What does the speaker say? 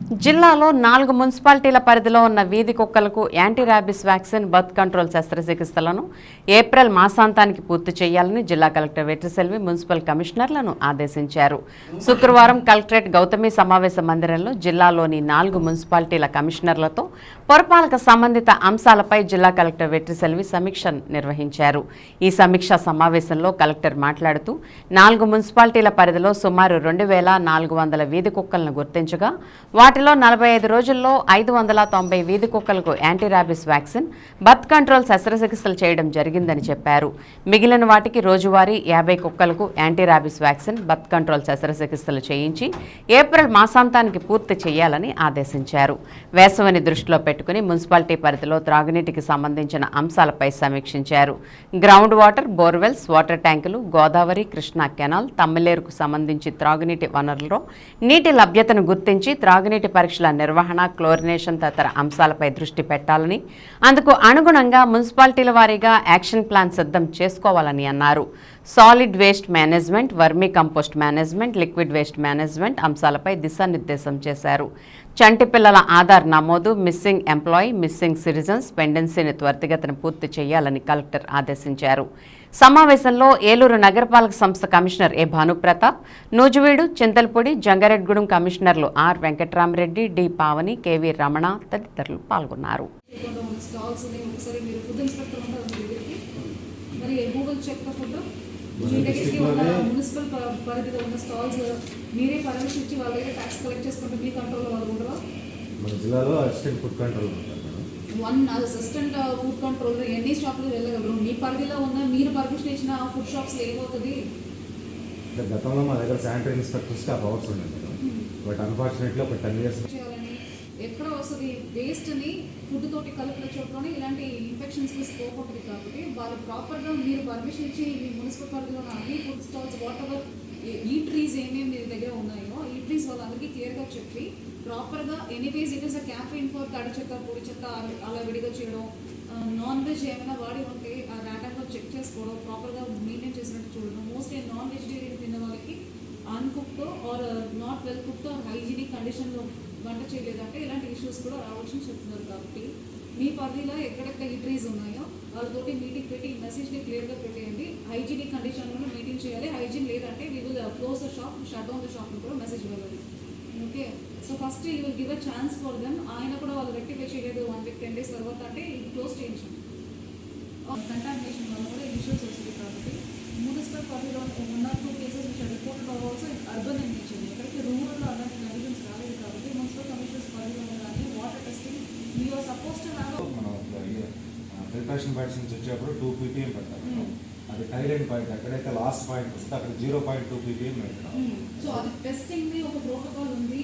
జిల్లాలో నాలుగు మున్సిపాలిటీల పరిధిలో ఉన్న వీధి కుక్కలకు anti rabies vaccine birth control శస్త్రచికిత్సలను April మాసాంతానికి పూర్తి చేయాలని జిల్లా కలెక్టర్ వెట్రిసెల్వి మున్సిపల్ కమిషనర్లను ఆదేశించారు. శుక్రవారం కలెక్టరేట్ గౌతమి సమావేశ మందిరంలో జిల్లాలోని నాలుగు మున్సిపాలిటీల కమిషనర్లతో పురపాలక సంబంధిత అంశాలపై జిల్లా కలెక్టర్ వెట్రిసెల్వి సమీక్ష నిర్వహించారు. ఈ సమీక్షా సమావేశంలో కలెక్టర్ మాట్లాడుతూ నాలుగు మున్సిపాలిటీల పరిధిలో సుమారు రెండు వేల నాలుగు వందల వీధి కుక్కలను గుర్తించగా వాటిలో నలభై ఐదు రోజుల్లో ఐదు వందల తొంభై వీధి కుక్కలకు anti rabies vaccine birth control శస్త్రచికిత్సలు చేయడం జరిగిందని చెప్పారు. మిగిలిన వాటికి రోజువారీ యాభై కుక్కలకు anti rabies vaccine birth control శస్త్రచికిత్సలు చేయించి ఏప్రిల్ మాసాంతానికి పూర్తి చేయాలని ఆదేశించారు. వేసవిని దృష్టిలో పెట్టుకుని మున్సిపాలిటీ పరిధిలో త్రాగునీటికి సంబంధించిన అంశాలపై సమీక్షించారు. గ్రౌండ్ వాటర్ బోర్వెల్స్ వాటర్ ట్యాంకులు గోదావరి కృష్ణా కెనాల్ తమ్మిలేరుకు సంబంధించి త్రాగునీటి వనరులలో నీటి లభ్యతను గుర్తించి త్రాగునీటి పరీక్షల నిర్వహణ క్లోరినేషన్ తదితర అంశాలపై దృష్టి పెట్టాలని అందుకు అనుగుణంగా మున్సిపాలిటీల వారీగా యాక్షన్ ప్లాన్ సిద్ధం చేసుకోవాలని అన్నారు. Solid waste management vermicompost management liquid waste management అంశాలపై దిశానిర్దేశం చేశారు. చంటి పిల్లల ఆధార్ నమోదు మిస్సింగ్ ఎంప్లాయీ మిస్సింగ్ సిటిజన్స్ పెండెన్సీని త్వరితగతిన పూర్తి చేయాలని కలెక్టర్ ఆదేశించారు. సమావేశంలో ఏలూరు నగరపాలక సంస్థ కమిషనర్ ఏ భానుప్రతాప్ నూజువీడు చింతలపూడి జంగారెడ్గూడెం కమిషనర్లు R Venkatramareddy D Pavani KV Ramana తదితరులు పాల్గొన్నారు. మరి మీ దగ్గరికి ఉన్న మున్సిపల్ పరిధిలో ఉన్న స్టాల్స్ మీరే పర్మిషన్ ఇచ్చి వాళ్ళ దగ్గర ట్యాక్స్ కలెక్ట్ చేసుకుంటే మీ కంట్రోల్ వాళ్ళు ఉండరు? మన జిల్లాలో assistant food control one assistant food control ఎన్ని షాపులు వెళ్ళగలరు? మీ పరిధిలో ఉన్న మీరు పర్మిషన్ ఇచ్చిన ఫుడ్ షాప్స్ ఏమవుతుంది? గతంలో మా దగ్గర శానిటరీ ఇన్స్పెక్టర్ స్టాఫ్ అవర్స్ ఉండేది మేడం. బట్ అన్ఫార్చునేట్లీ ఒక టెన్ ఇయర్స్ ఎక్కడ వస్తుంది వేస్ట్ని ఫుడ్ తోటి కలుపుల చోట్లోనే ఇలాంటి ఇన్ఫెక్షన్స్కి స్కోప్ ఉంటుంది కాబట్టి వాళ్ళు ప్రాపర్గా మీరు పర్మిషన్ ఇచ్చి మీ మున్సిపల్ పరిధిలో అన్ని food stalls what ever eateries ఏమేమి మీ దగ్గర ఉన్నాయో ఈ ట్రీస్ వాళ్ళందరికీ క్లియర్గా చెప్పి ప్రాపర్గా anyways it is a campaign for తడి చెత్త పొడి చెత్త అలా- విడిగా చేయడం నాన్ వెజ్ ఏమైనా వాడి ఉంటే ఆ ర్యాటంగా చెక్ చేసుకోవడం ప్రాపర్గా మెయింటైన్ చేసినట్టు చూడడం. మోస్ట్లీ నాన్ వెజిటేరియన్ తిన్న వాళ్ళకి uncooked or not well cook or hygienic కండిషన్లో వంట చేయలేదంటే ఇలాంటి ఇష్యూస్ కూడా రావచ్చు చెప్తున్నారు కాబట్టి మీ పరిధిలో ఎక్కడెక్కడ ఇంట్రీస్ ఉన్నాయో వాళ్ళతోటి మీటింగ్ పెట్టి ఈ మెసేజ్ని క్లియర్గా పెట్టేయండి. హైజీనిక్ కండిషన్లో మీటింగ్ చేయాలి. హైజీన్ లేదంటే we will close the shop shut down the shop కూడా మెసేజ్ వెళ్ళాలి okay so first you will give a chance for them ఆయన కూడా వాళ్ళు రెక్టిఫై చేయలేదు వన్ వీక్ టెన్ డేస్ తర్వాత అంటే క్లోజ్ చేయించండి. Uh, కంటామినేషన్ వల్ల కూడా ఇష్యూస్ వస్తుంది కాబట్టి మున్సిపల్ పరిధిలో ఉన్న two cases which reported also filtration points నుంచి వచ్చేప్పుడు టూ పీపీఎం పెడతాం అది టైలెంట్ పాయింట్ ఎక్కడైతే లాస్ట్ పాయింట్ వస్తే అక్కడ జీరో పాయింట్ టూ పీపీఎం పెడతాం సో అది టెస్టింగ్ ఒక ప్రోటోకాల్ ఉంది.